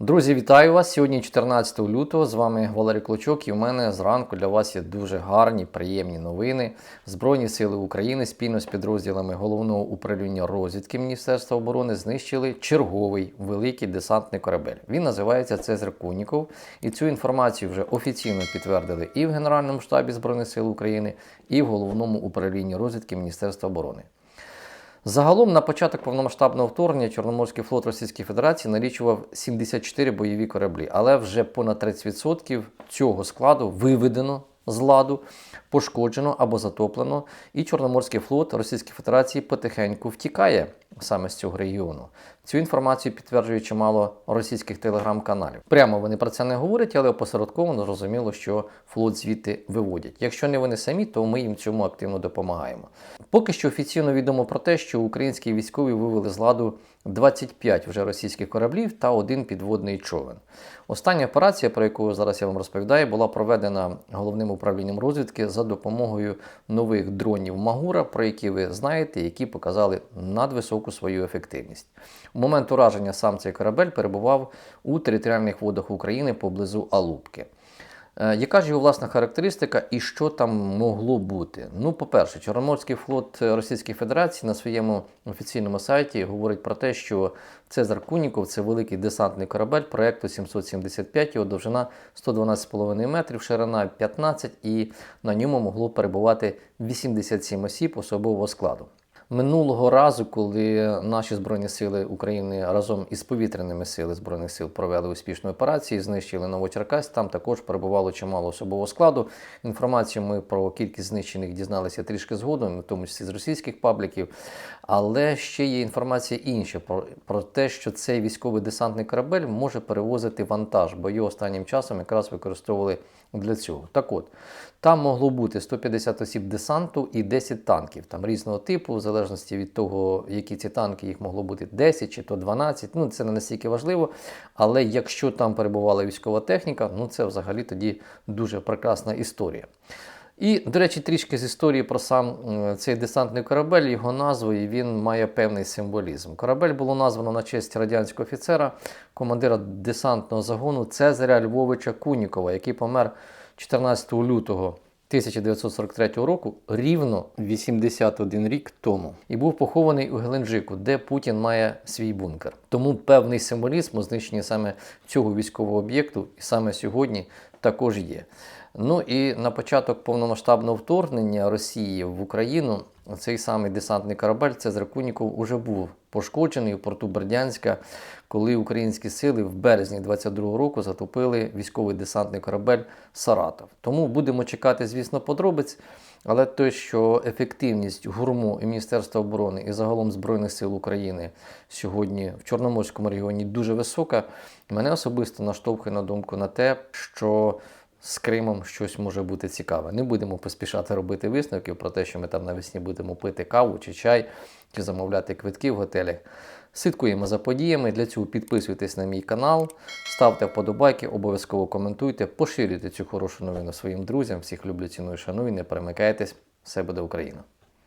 Друзі, вітаю вас! Сьогодні 14 лютого. З вами Валерій Клочок, і в мене зранку для вас є дуже гарні, приємні новини. Збройні сили України спільно з підрозділами головного управління розвідки Міністерства оборони знищили черговий великий десантний корабель. Він називається Цезар Куніков. І цю інформацію вже офіційно підтвердили і в Генеральному штабі Збройних сил України, і в головному управлінні розвідки Міністерства оборони. Загалом на початок повномасштабного вторгнення Чорноморський флот Російської Федерації налічував 74 бойові кораблі, але вже понад 30% цього складу виведено з ладу, пошкоджено або затоплено, і Чорноморський флот Російської Федерації потихеньку втікає саме з цього регіону. Цю інформацію підтверджує чимало російських телеграм-каналів. Прямо вони про це не говорять, але опосередковано зрозуміло, що флот звідти виводять. Якщо не вони самі, то ми їм цьому активно допомагаємо. Поки що офіційно відомо про те, що українські військові вивели з ладу 25 вже російських кораблів та один підводний човен. Остання операція, про яку зараз я вам розповідаю, була проведена головним управлінням розвідки за допомогою нових дронів Магура, про які ви знаєте, які показали надвисоку свою ефективність. Момент ураження сам цей корабель перебував у територіальних водах України поблизу Алубки. Е, Яка ж його власна характеристика і що там могло бути? Ну, по-перше, Чорноморський флот Російської Федерації на своєму офіційному сайті говорить про те, що Цезар Куніков це великий десантний корабель проєкту 775, його довжина 112,5 метрів, ширина 15 і на ньому могло перебувати 87 осіб особового складу. Минулого разу, коли наші збройні сили України разом із повітряними силами збройних сил провели успішну операцію, знищили Новочеркас. Там також перебувало чимало особового складу. Інформацію ми про кількість знищених дізналися трішки згодом, в тому числі з російських пабліків. Але ще є інформація інша про, про те, що цей військовий десантний корабель може перевозити вантаж, бо його останнім часом якраз використовували для цього. Так от, там могло бути 150 осіб десанту і 10 танків, там різного типу, залежності від того, які ці танки, їх могло бути 10 чи то 12. Ну, це не настільки важливо. Але якщо там перебувала військова техніка, ну це взагалі тоді дуже прекрасна історія. І, до речі, трішки з історії про сам е, цей десантний корабель, його назву, і він має певний символізм. Корабель було названо на честь радянського офіцера, командира десантного загону Цезаря Львовича Кунікова, який помер 14 лютого 1943 року, рівно 81 рік тому, і був похований у Геленджику, де Путін має свій бункер. Тому певний символізм у знищенні саме цього військового об'єкту і саме сьогодні також є. Ну і на початок повномасштабного вторгнення Росії в Україну цей самий десантний корабель Цезар Куніков уже був пошкоджений у порту Бердянська, коли українські сили в березні 22-го року затопили військовий десантний корабель Саратов. Тому будемо чекати, звісно, подробиць. Але те, що ефективність ГУРМУ і Міністерства оборони і загалом Збройних сил України сьогодні в Чорноморському регіоні дуже висока, мене особисто наштовхує на думку на те, що з Кримом щось може бути цікаве. Не будемо поспішати робити висновків про те, що ми там навесні будемо пити каву чи чай, чи замовляти квитки в готелях. Слідкуємо за подіями. Для цього підписуйтесь на мій канал, ставте вподобайки, обов'язково коментуйте, поширюйте цю хорошу новину своїм друзям. Всіх люблю, ціную, шаную, не перемикайтесь. Все буде Україна!